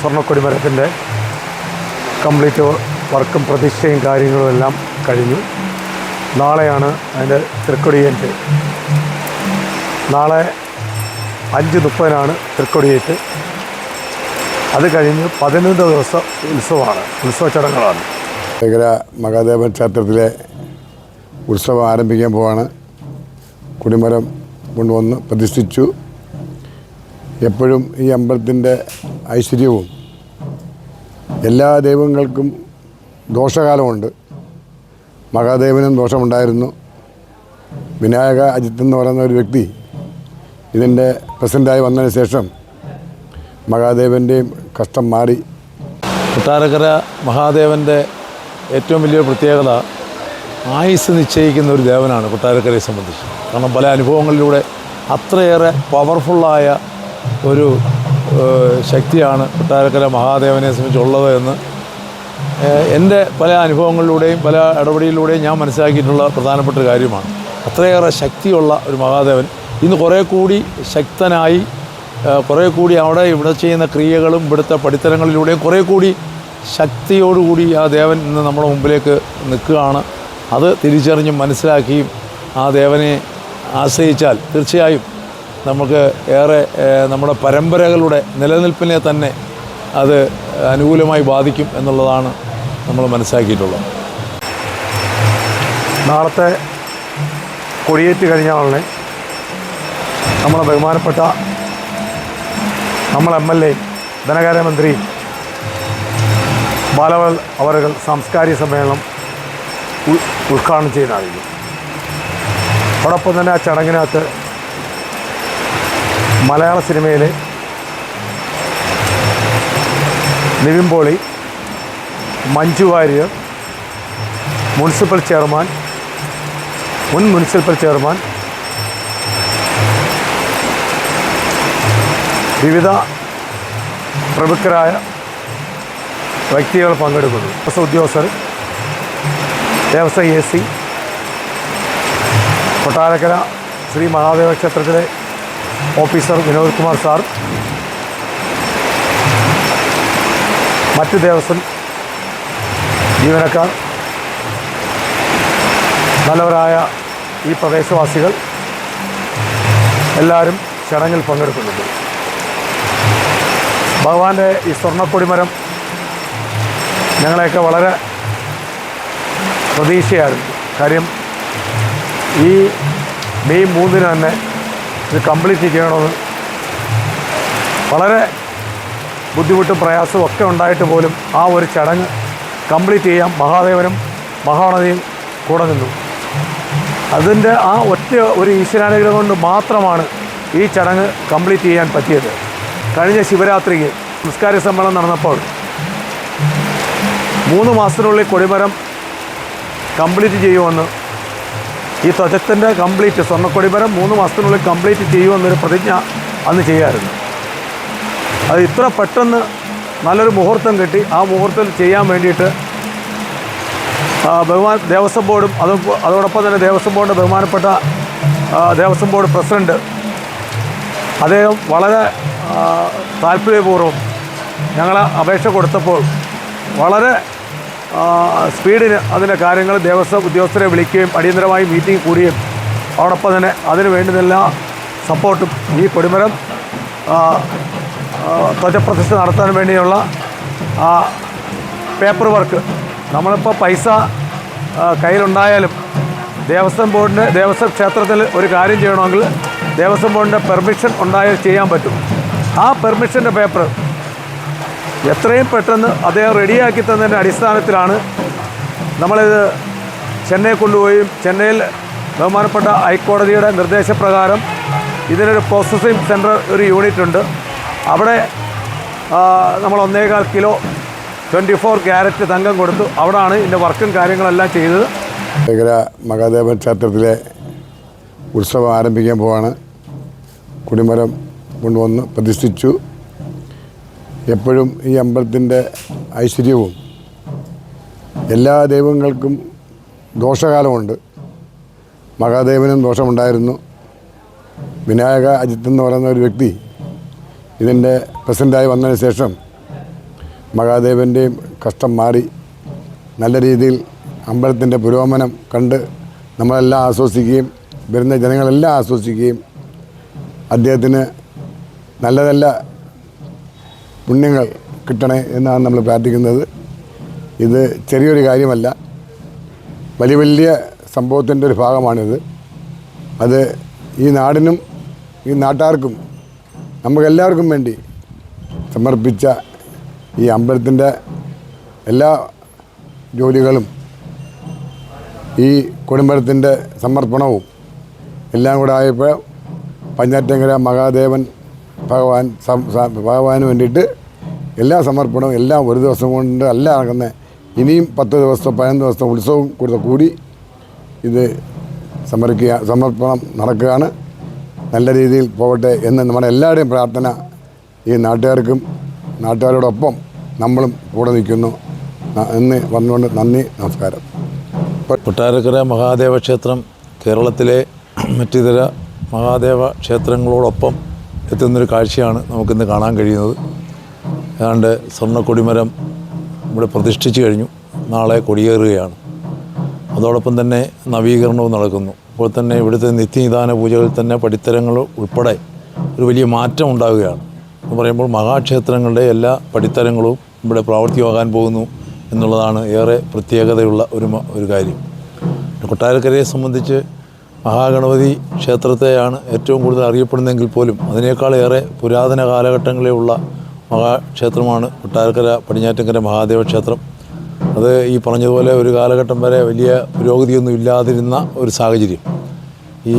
സ്വർണക്കൊടിമരത്തിന്റെ complete വർക്കും പ്രതിഷ്ഠയും കാര്യങ്ങളും എല്ലാം കഴിഞ്ഞു. നാളെയാണ് അതിന്റെ തൃക്കൊടിയേറ്റ് നാളെ അഞ്ച് മുപ്പതിനാണ് തൃക്കൊടിയേറ്റ് അത് കഴിഞ്ഞ് പതിനൊന്ന് ദിവസം ഉത്സവമാണ്. ഉത്സവ ചടങ്ങുകളാണ്. ഭയങ്കര മഹാദേവൻ ക്ഷേത്രത്തിലെ ഉത്സവം ആരംഭിക്കാൻ പോവാണ്. കുടിമരം കൊണ്ടുവന്ന് പ്രതിഷ്ഠിച്ചു. എപ്പോഴും ഈ അമ്പലത്തിന്റെ ഐശ്വര്യവും എല്ലാ ദൈവങ്ങൾക്കും ദോഷകാലമുണ്ട്. മഹാദേവനും ദോഷമുണ്ടായിരുന്നു. വിനായക അജിത്ത് എന്ന് പറയുന്ന ഒരു വ്യക്തി ഇതിന്റെ പ്രസിഡന്റായി വന്നതിന് ശേഷം മഹാദേവന്റെയും കഷ്ടം മാറി. കൊട്ടാരക്കര മഹാദേവന്റെ ഏറ്റവും വലിയ പ്രത്യേകത ആയുസ് നിശ്ചയിക്കുന്ന ഒരു ദേവനാണ് കൊട്ടാരക്കരയെ സംബന്ധിച്ച്. കാരണം പല അനുഭവങ്ങളിലൂടെ അത്രയേറെ പവർഫുള്ളായ ഒരു ശക്തിയാണ് കൊട്ടാരക്കര മഹാദേവനെ സംബന്ധിച്ചുള്ളത് എന്ന് എന്റെ പല അനുഭവങ്ങളിലൂടെയും പല ഇടപെടലിലൂടെയും ഞാൻ മനസ്സിലാക്കിയിട്ടുള്ള പ്രധാനപ്പെട്ട ഒരു കാര്യമാണ്. അത്രയേറെ ശക്തിയുള്ള ഒരു മഹാദേവൻ. ഇന്ന് കുറേ കൂടി ശക്തനായി കുറേ കൂടി അവിടെ ഇവിടെ ചെയ്യുന്ന ക്രിയകളും ഇവിടുത്തെ പഠിത്തരങ്ങളിലൂടെയും കുറേ കൂടി ശക്തിയോടുകൂടി ആ ദേവൻ ഇന്ന് നമ്മുടെ മുമ്പിലേക്ക് നിൽക്കുകയാണ്. അത് തിരിച്ചറിഞ്ഞും മനസ്സിലാക്കിയും ആ ദേവനെ ആശ്രയിച്ചാൽ തീർച്ചയായും നമുക്ക് ഏറെ നമ്മുടെ പരമ്പരകളുടെ നിലനിൽപ്പിനെ തന്നെ അത് അനുകൂലമായി ബാധിക്കും എന്നുള്ളതാണ് നമ്മൾ മനസ്സിലാക്കിയിട്ടുള്ളത്. നാളത്തെ കൊടിയേറ്റ് കഴിഞ്ഞ ഉടനെ നമ്മളെ ബഹുമാനപ്പെട്ട നമ്മൾ എം എൽ എ ധനകാര്യമന്ത്രി ബാലവൽ അവർ സാംസ്കാരിക സമ്മേളനം ഉദ്ഘാടനം ചെയ്യുന്നതായിരിക്കും അതോടൊപ്പം തന്നെ ആ ചടങ്ങിനകത്ത് മലയാള സിനിമയിൽ നിവിൻ പോളി മഞ്ജു വാര്യർ മുനിസിപ്പൽ ചെയർമാൻ മുൻ മുനിസിപ്പൽ ചെയർമാൻ വിവിധ പ്രമുഖരായ വ്യക്തികൾ പങ്കെടുക്കുന്നു. ദേവസ്വം ഉദ്യോഗസ്ഥർ ദേവസ്വം എ സി കൊട്ടാരക്കര ശ്രീ മഹാദേവ ക്ഷേത്രത്തിലെ ഓഫീസർ വിനോദ് കുമാർ സാർ. മറ്റ് ദേവസ്വം ജീവനക്കാർ നല്ലവരായ ഈ പ്രദേശവാസികൾ എല്ലാവരും ചടങ്ങിൽ പങ്കെടുക്കുന്നുണ്ട്. ഭഗവാന്റെ ഈ സ്വർണക്കൊടിമരം ഞങ്ങളെയൊക്കെ വളരെ പ്രതീക്ഷയായിരുന്നു. കാര്യം ഈ മെയ് മൂന്നിന് തന്നെ ഇത് കംപ്ലീറ്റ് ചെയ്യണമെന്ന് വളരെ ബുദ്ധിമുട്ടും പ്രയാസവും ഒക്കെ ഉണ്ടായിട്ട് പോലും ആ ഒരു ചടങ്ങ് കംപ്ലീറ്റ് ചെയ്യാൻ മഹാദേവനും മഹാനദിയും കൂടെ നിന്നു. അതിന്റെ ആ ഒറ്റ ഒരു ഈശ്വരാനുഗ്രഹം കൊണ്ട് മാത്രമാണ് ഈ ചടങ്ങ് കംപ്ലീറ്റ് ചെയ്യാൻ പറ്റിയത്. കഴിഞ്ഞ ശിവരാത്രിക്ക് സംസ്കാര സമ്മേളനം നടന്നപ്പോൾ മൂന്ന് മാസത്തിനുള്ളിൽ കൊടിമരം കംപ്ലീറ്റ് ചെയ്യുമെന്ന് ഈ ത്വചത്തിന്റെ കംപ്ലീറ്റ് സ്വർണക്കൊടിമരം മൂന്ന് മാസത്തിനുള്ളിൽ കംപ്ലീറ്റ് ചെയ്യുമെന്നൊരു പ്രതിജ്ഞ അന്ന് ചെയ്യാറുണ്ട് അത് ഇത്ര പെട്ടെന്ന് നല്ലൊരു മുഹൂർത്തം കിട്ടി. ആ മുഹൂർത്തത്തിൽ ചെയ്യാൻ വേണ്ടിയിട്ട് ബഹുമാൻ ദേവസ്വം ബോർഡും അത് അതോടൊപ്പം തന്നെ ദേവസ്വം ബോർഡിന്റെ ബഹുമാനപ്പെട്ട ദേവസ്വം ബോർഡ് പ്രസിഡന്റ് അദ്ദേഹം വളരെ താല്പര്യപൂർവം ഞങ്ങൾ അപേക്ഷ കൊടുത്തപ്പോൾ വളരെ സ്പീഡിന് അതിന്റെ കാര്യങ്ങൾ ദേവസ്വം ഉദ്യോഗസ്ഥരെ വിളിക്കുകയും അടിയന്തരമായി മീറ്റിംഗ് കൂടുകയും അതോടൊപ്പം തന്നെ അതിന് വേണ്ടുന്ന സപ്പോർട്ടും ഈ കൊടിമരം ആ, നടത്താൻ വേണ്ടിയുള്ള ആ പേപ്പർ വർക്ക് നമ്മളിപ്പോൾ പൈസ കയ്യിലുണ്ടായാലും ദേവസ്വം ബോർഡിന്റെ ദേവസ്വം ക്ഷേത്രത്തിൽ ഒരു കാര്യം ചെയ്യണമെങ്കിൽ ദേവസ്വം ബോർഡിന്റെ പെർമിഷൻ ഉണ്ടായാൽ ചെയ്യാൻ പറ്റും. ആ പെർമിഷന്റെ പേപ്പർ എത്രയും പെട്ടെന്ന് അദ്ദേഹം റെഡിയാക്കി തന്നതിന്റെ അടിസ്ഥാനത്തിലാണ് നമ്മളിത് ചെന്നൈ കൊണ്ടുപോയി. ചെന്നൈയിൽ ബഹുമാനപ്പെട്ട ഹൈക്കോടതിയുടെ നിർദ്ദേശപ്രകാരം ഇതിനൊരു പ്രോസസ്സിംഗ് സെന്റർ ഒരു യൂണിറ്റ് ഉണ്ട്. അവിടെ നമ്മൾ ഒന്നേകാൽ കിലോ ട്വന്റി ഫോർ ക്യാരറ്റ് തങ്കം കൊടുത്തു. അവിടെയാണ് ഇതിന്റെ വർക്കും കാര്യങ്ങളെല്ലാം ചെയ്തത്. ഭയങ്കര മഹാദേവൻ ക്ഷേത്രത്തിലെ ഉത്സവം ആരംഭിക്കാൻ പോവാണ്. കുടിമരം കൊണ്ടുവന്ന് പ്രതിഷ്ഠിച്ചു. എപ്പോഴും ഈ അമ്പലത്തിന്റെ ഐശ്വര്യവും എല്ലാ ദൈവങ്ങൾക്കും ദോഷകാലമുണ്ട്. മഹാദേവനും ദോഷമുണ്ടായിരുന്നു. വിനായക അജിത്ത് എന്ന് പറയുന്ന ഒരു വ്യക്തി ഇതിന്റെ പ്രസിഡന്റായി വന്നതിന് ശേഷം മഹാദേവന്റെയും കഷ്ടം മാറി നല്ല രീതിയിൽ അമ്പലത്തിന്റെ പുരോഗമനം കണ്ട് നമ്മളെല്ലാം ആസ്വദിക്കുകയും വരുന്ന ജനങ്ങളെല്ലാം ആസ്വദിക്കുകയും അദ്ദേഹത്തിന് നല്ല നല്ല പുണ്യങ്ങൾ കിട്ടണേ എന്നാണ് നമ്മൾ പ്രാർത്ഥിക്കുന്നത്. ഇത് ചെറിയൊരു കാര്യമല്ല. വലിയ വലിയ സംഭവത്തിന്റെ ഒരു ഭാഗമാണിത്. അത് ഈ നാടിനും ഈ നാട്ടുകാർക്കും നമുക്കെല്ലാവർക്കും വേണ്ടി സമർപ്പിച്ച ഈ അമ്പലത്തിന്റെ എല്ലാ ജോലികളും ഈ കുടുംബത്തിന്റെ സമർപ്പണവും എല്ലാം കൂടെ ആയപ്പോൾ പഞ്ഞാറ്റങ്കര മഹാദേവൻ ഭഗവാൻ ഭഗവാന് വേണ്ടിയിട്ട് എല്ലാ സമർപ്പണവും എല്ലാം ഒരു ദിവസം കൊണ്ട് അല്ല നടക്കുന്നത് ഇനിയും പത്ത് ദിവസത്തെ പതിനൊന്ന് ദിവസത്തെ ഉത്സവം കൂടെ കൂടി ഇത് സമർപ്പിക്കുക സമർപ്പണം നടക്കുകയാണ്. നല്ല രീതിയിൽ പോകട്ടെ എന്ന് നമ്മുടെ എല്ലാവരുടെയും പ്രാർത്ഥന ഈ നാട്ടുകാർക്കും നാട്ടുകാരോടൊപ്പം നമ്മളും കൂടെ നിൽക്കുന്നു. എന്ന് പറഞ്ഞുകൊണ്ട് നന്ദി നമസ്കാരം. കൊട്ടാരക്കര മഹാദേവ ക്ഷേത്രം കേരളത്തിലെ മറ്റിതര മഹാദേവ ക്ഷേത്രങ്ങളോടൊപ്പം എത്തുന്നൊരു കാഴ്ചയാണ് നമുക്കിന്ന് കാണാൻ കഴിയുന്നത്. ഏതാണ്ട് സ്വർണ കൊടിമരം ഇവിടെ പ്രതിഷ്ഠിച്ചു കഴിഞ്ഞു. നാളെ കൊടിയേറുകയാണ്. അതോടൊപ്പം തന്നെ നവീകരണവും നടക്കുന്നു. ഇപ്പോൾ തന്നെ ഇവിടുത്തെ നിത്യനിദാന പൂജകളിൽ തന്നെ പടിത്തരങ്ങൾ ഉൾപ്പെടെ ഒരു വലിയ മാറ്റം ഉണ്ടാവുകയാണ്. എന്ന് പറയുമ്പോൾ മഹാക്ഷേത്രങ്ങളുടെ എല്ലാ പടിത്തരങ്ങളും ഇവിടെ പ്രാവർത്തികമാകാൻ പോകുന്നു എന്നുള്ളതാണ് ഏറെ പ്രത്യേകതയുള്ള ഒരു ഒരു കാര്യം. കൊട്ടാരക്കരയെ സംബന്ധിച്ച് മഹാഗണപതി ക്ഷേത്രത്തെയാണ് ഏറ്റവും കൂടുതൽ അറിയപ്പെടുന്നതെങ്കിൽ പോലും അതിനേക്കാളേറെ പുരാതന കാലഘട്ടങ്ങളിലുള്ള മഹാക്ഷേത്രമാണ് കൊട്ടാരക്കര പടിഞ്ഞാറ്റങ്കര മഹാദേവ ക്ഷേത്രം. അത് ഈ പറഞ്ഞതുപോലെ ഒരു കാലഘട്ടം വരെ വലിയ പുരോഗതിയൊന്നും ഇല്ലാതിരുന്ന ഒരു സാഹചര്യം. ഈ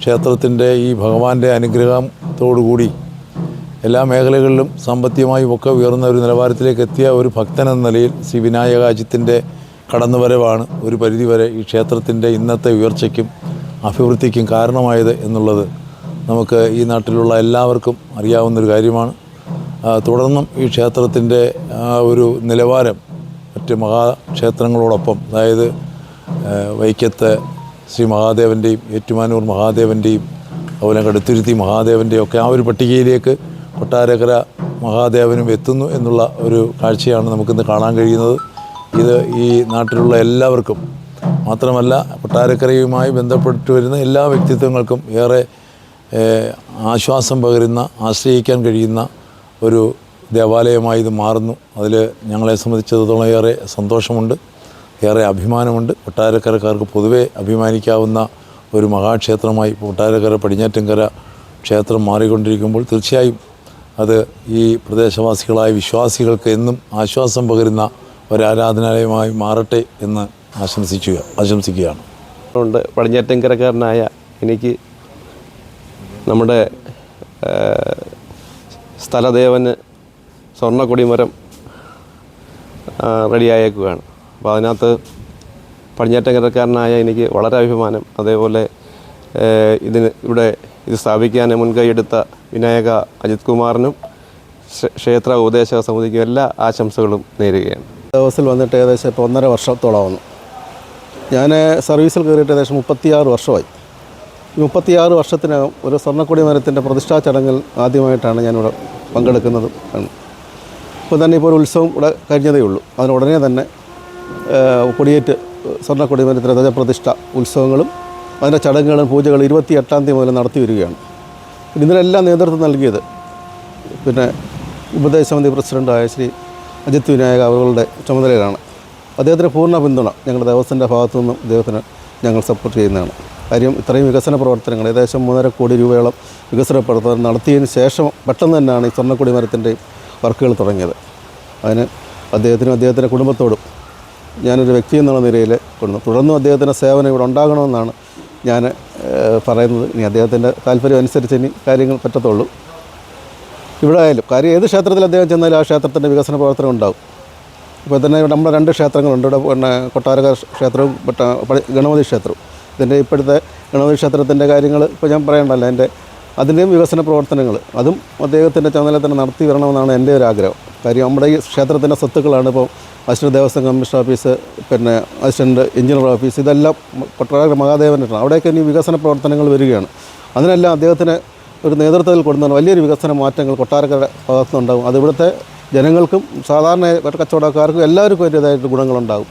ക്ഷേത്രത്തിന്റെ ഈ ഭഗവാന്റെ അനുഗ്രഹത്തോടുകൂടി എല്ലാ മേഖലകളിലും സാമ്പത്തികമായും ഒക്കെ ഉയർന്ന ഒരു നിലവാരത്തിലേക്ക് എത്തിയ ഒരു ഭക്തൻ എന്ന നിലയിൽ ശ്രീ വിനായകാജിത്തിന്റെ കടന്നുവരവാണ് ഒരു പരിധിവരെ ഈ ക്ഷേത്രത്തിന്റെ ഇന്നത്തെ ഉയർച്ചയ്ക്കും അഭിവൃദ്ധിക്കും കാരണമായത് എന്നുള്ളത് നമുക്ക് ഈ നാട്ടിലുള്ള എല്ലാവർക്കും അറിയാവുന്നൊരു കാര്യമാണ്. തുടർന്നും ഈ ക്ഷേത്രത്തിന്റെ ഒരു നിലവാരം മറ്റ് മഹാക്ഷേത്രങ്ങളോടൊപ്പം അതായത് വൈക്കത്ത് ശ്രീ മഹാദേവന്റെയും ഏറ്റുമാനൂർ മഹാദേവന്റെയും അതുപോലെ കടുത്തുരുത്തി മഹാദേവന്റെയും ഒക്കെ ആ ഒരു പട്ടികയിലേക്ക് കൊട്ടാരക്കര മഹാദേവനും എത്തുന്നു എന്നുള്ള ഒരു കാഴ്ചയാണ് നമുക്കിന്ന് കാണാൻ കഴിയുന്നത്. ഇത് ഈ നാട്ടിലുള്ള എല്ലാവർക്കും മാത്രമല്ല കൊട്ടാരക്കരയുമായി ബന്ധപ്പെട്ടു വരുന്ന എല്ലാ വ്യക്തിത്വങ്ങൾക്കും ഏറെ ആശ്വാസം പകരുന്ന ആശ്രയിക്കാൻ കഴിയുന്ന ഒരു ദേവാലയമായി ഇത് മാറുന്നു. അതിൽ ഞങ്ങളെ സംബന്ധിച്ചിടത്തോളം ഏറെ സന്തോഷമുണ്ട് ഏറെ അഭിമാനമുണ്ട്. കൊട്ടാരക്കരക്കാർക്ക് പൊതുവെ അഭിമാനിക്കാവുന്ന ഒരു മഹാക്ഷേത്രമായി കൊട്ടാരക്കര പടിഞ്ഞാറ്റങ്കര ക്ഷേത്രം മാറിക്കൊണ്ടിരിക്കുമ്പോൾ തീർച്ചയായും അത് ഈ പ്രദേശവാസികളായ വിശ്വാസികൾക്ക് എന്നും ആശ്വാസം പകരുന്ന ഒരു ആരാധനാലയമായി മാറട്ടെ എന്ന് ആശംസിക്കുക ആശംസിക്കുകയാണ്. ഉണ്ട്. പടിഞ്ഞാറ്റങ്കരക്കാരനായ എനിക്ക് നമ്മുടെ സ്ഥലദേവന് സ്വർണക്കൊടിമരം റെഡിയായേക്കുകയാണ്. അപ്പോൾ അതിനകത്ത് പടിഞ്ഞാറ്റങ്കരക്കാരനായ എനിക്ക് വളരെ അഭിമാനം. അതേപോലെ ഇതിന് ഇവിടെ ഇത് സ്ഥാപിക്കാൻ മുൻകൈയെടുത്ത വിനായക അജിത് കുമാറിനും ക്ഷേത്ര ഉപദേശക സമിതിക്കും എല്ലാ ആശംസകളും നേരുകയാണ്. ദിവസത്തിൽ വന്നിട്ട് ഏകദേശം ഇപ്പോൾ ഒന്നര വർഷത്തോളമാവുന്നു. ഞാൻ സർവീസിൽ കയറിയിട്ട് ഏകദേശം മുപ്പത്തിയാറ് വർഷമായി. മുപ്പത്തിയാറ് വർഷത്തിനകം ഒരു സ്വർണക്കൊടി മരത്തിന്റെ പ്രതിഷ്ഠാ ചടങ്ങിൽ ആദ്യമായിട്ടാണ് ഞാനിവിടെ പങ്കെടുക്കുന്നത്. ഇപ്പോൾ തന്നെ ഇപ്പോൾ ഒരു ഉത്സവം ഇവിടെ കഴിഞ്ഞതേ ഉള്ളൂ. അതിനുടനെ തന്നെ കൊടിയേറ്റ് സ്വർണക്കൊടി മരത്തിന്റെ ധ്വജപ്രതിഷ്ഠ ഉത്സവങ്ങളും അതിന്റെ ചടങ്ങുകളും പൂജകളും ഇരുപത്തി എട്ടാം തീയതി മുതൽ നടത്തി വരികയാണ്. ഇതിനെല്ലാം നേതൃത്വം നൽകിയത് പിന്നെ ഉപദേശ സമിതി പ്രസിഡന്റായ ശ്രീ അജിത് വിനായക അവരുടെ ചുമതലയിലാണ്. അദ്ദേഹത്തിന് പൂർണ പിന്തുണ. ഞങ്ങളുടെ ദേവസ്വത്തിന്റെ ഭാഗത്തു നിന്നും അദ്ദേഹത്തിന് ഞങ്ങൾ സപ്പോർട്ട് ചെയ്യുന്നതാണ്. കാര്യം ഇത്രയും വികസന പ്രവർത്തനങ്ങൾ ഏകദേശം മൂന്നര കോടി രൂപയോളം വികസന പ്രവർത്തനം നടത്തിയതിന് ശേഷം പെട്ടെന്ന് തന്നെയാണ് ഈ സ്വർണക്കൊടി മരത്തിന്റെയും വർക്കുകൾ തുടങ്ങിയത്. അതിന് അദ്ദേഹത്തിനും അദ്ദേഹത്തിന്റെ കുടുംബത്തോടും ഞാനൊരു വ്യക്തി എന്നുള്ള നിലയിൽ കൊണ്ടു തുടർന്നും അദ്ദേഹത്തിന്റെ സേവനം ഇവിടെ ഉണ്ടാകണമെന്നാണ് ഞാൻ പറയുന്നത്. ഇനി അദ്ദേഹത്തിന്റെ താല്പര്യം അനുസരിച്ച് ഇനി കാര്യങ്ങൾ പറ്റത്തുള്ളൂ. ഇവിടെ ആയാലും കാര്യം ഏത് ക്ഷേത്രത്തിൽ അദ്ദേഹം ചെന്നാലും ആ ക്ഷേത്രത്തിന്റെ വികസന പ്രവർത്തനം ഉണ്ടാവും. ഇപ്പോൾ തന്നെ നമ്മുടെ രണ്ട് ക്ഷേത്രങ്ങളുണ്ട്. ഇവിടെ പിന്നെ കൊട്ടാരക ക്ഷേത്രവും ഗണപതി ക്ഷേത്രവും. ഇതിന്റെ ഇപ്പോഴത്തെ ഗണപതി ക്ഷേത്രത്തിന്റെ കാര്യങ്ങൾ ഇപ്പോൾ ഞാൻ പറയണ്ടല്ലോ. എന്റെ അതിന്റെയും വികസന പ്രവർത്തനങ്ങൾ. അതും അദ്ദേഹത്തിന്റെ ചുമതല തന്നെ നടത്തി വരണമെന്നാണ് എന്റെ ഒരു ആഗ്രഹം. കാര്യം നമ്മുടെ ഈ ക്ഷേത്രത്തിന്റെ സ്വത്തുക്കളാണ് ഇപ്പോൾ അസിസ്റ്റന്റ് ദേവസ്വം കമ്മീഷണർ ഓഫീസ് പിന്നെ അസിസ്റ്റന്റ് എഞ്ചിനീയർ ഓഫീസ് ഇതെല്ലാം കൊട്ടാരക മഹാദേവനാണ് അവിടെയൊക്കെ ഇനി വികസന പ്രവർത്തനങ്ങൾ വരികയാണ്. അതിനെല്ലാം അദ്ദേഹത്തിന് ഒരു നേതൃത്വത്തിൽ കൊടുക്കുന്ന വലിയൊരു വികസന മാറ്റങ്ങൾ കൊട്ടാരക്കര ഭാഗത്തുനിന്നുണ്ടാകും. അത് ഇവിടുത്തെ ജനങ്ങൾക്കും സാധാരണ കച്ചവടക്കാർക്കും എല്ലാവർക്കും അതിന്റേതായിട്ട് ഗുണങ്ങളുണ്ടാകും.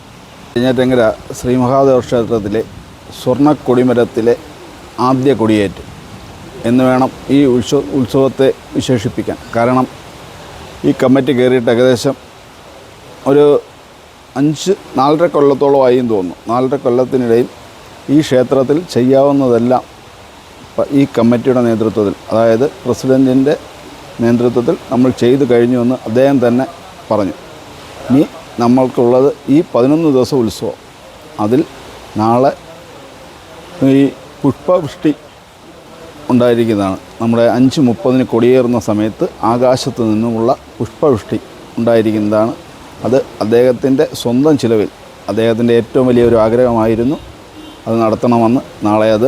ഇരിഞ്ഞാറ്റങ്കര ശ്രീ മഹാദേവ ക്ഷേത്രത്തിലെ സ്വർണ കൊടിമരത്തിലെ ആദ്യ കൊടിയേറ്റ് എന്ന് വേണം ഈ ഉത്സവ ഉത്സവത്തെ വിശേഷിപ്പിക്കാൻ. കാരണം ഈ കമ്മിറ്റി കയറിയിട്ട് ഏകദേശം ഒരു അഞ്ച് നാലര കൊല്ലത്തോളമായി തോന്നുന്നു. നാലര കൊല്ലത്തിനിടയിൽ ഈ ക്ഷേത്രത്തിൽ ചെയ്യാവുന്നതെല്ലാം ഈ കമ്മിറ്റിയുടെ നേതൃത്വത്തിൽ അതായത് പ്രസിഡന്റിന്റെ നേതൃത്വത്തിൽ നമ്മൾ ചെയ്തു കഴിഞ്ഞുവെന്ന് അദ്ദേഹം തന്നെ പറഞ്ഞു. ഇനി നമ്മൾക്കുള്ളത് ഈ പതിനൊന്ന് ദിവസം ഉത്സവം. അതിൽ നാളെ ഈ പുഷ്പവൃഷ്ടി ഉണ്ടായിരിക്കുന്നതാണ്. നമ്മുടെ അഞ്ച് മുപ്പതിന് കൊടിയേറുന്ന സമയത്ത് ആകാശത്ത് നിന്നുമുള്ള പുഷ്പവൃഷ്ടി ഉണ്ടായിരിക്കുന്നതാണ്. അത് അദ്ദേഹത്തിന്റെ സ്വന്തം ചിലവിൽ അദ്ദേഹത്തിന്റെ ഏറ്റവും വലിയൊരു ആഗ്രഹമായിരുന്നു അത് നടത്തണമെന്ന്. നാളെ അത്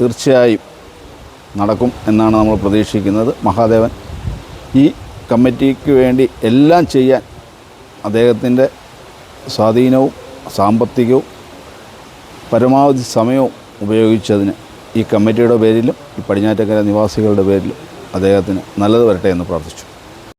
തീർച്ചയായും നടക്കും എന്നാണ് നമ്മൾ പ്രതീക്ഷിക്കുന്നത്. മഹാദേവൻ ഈ കമ്മിറ്റിക്ക് വേണ്ടി എല്ലാം ചെയ്യാൻ അദ്ദേഹത്തിന്റെ സ്വാധീനവും സാമ്പത്തികവും പരമാവധി സമയവും ഉപയോഗിച്ചതിന് ഈ കമ്മിറ്റിയുടെ പേരിലും ഈ പടിഞ്ഞാറ്റക്കര നിവാസികളുടെ പേരിലും അദ്ദേഹത്തിന് നല്ലത് വരട്ടെ എന്ന് പ്രാർത്ഥിച്ചു.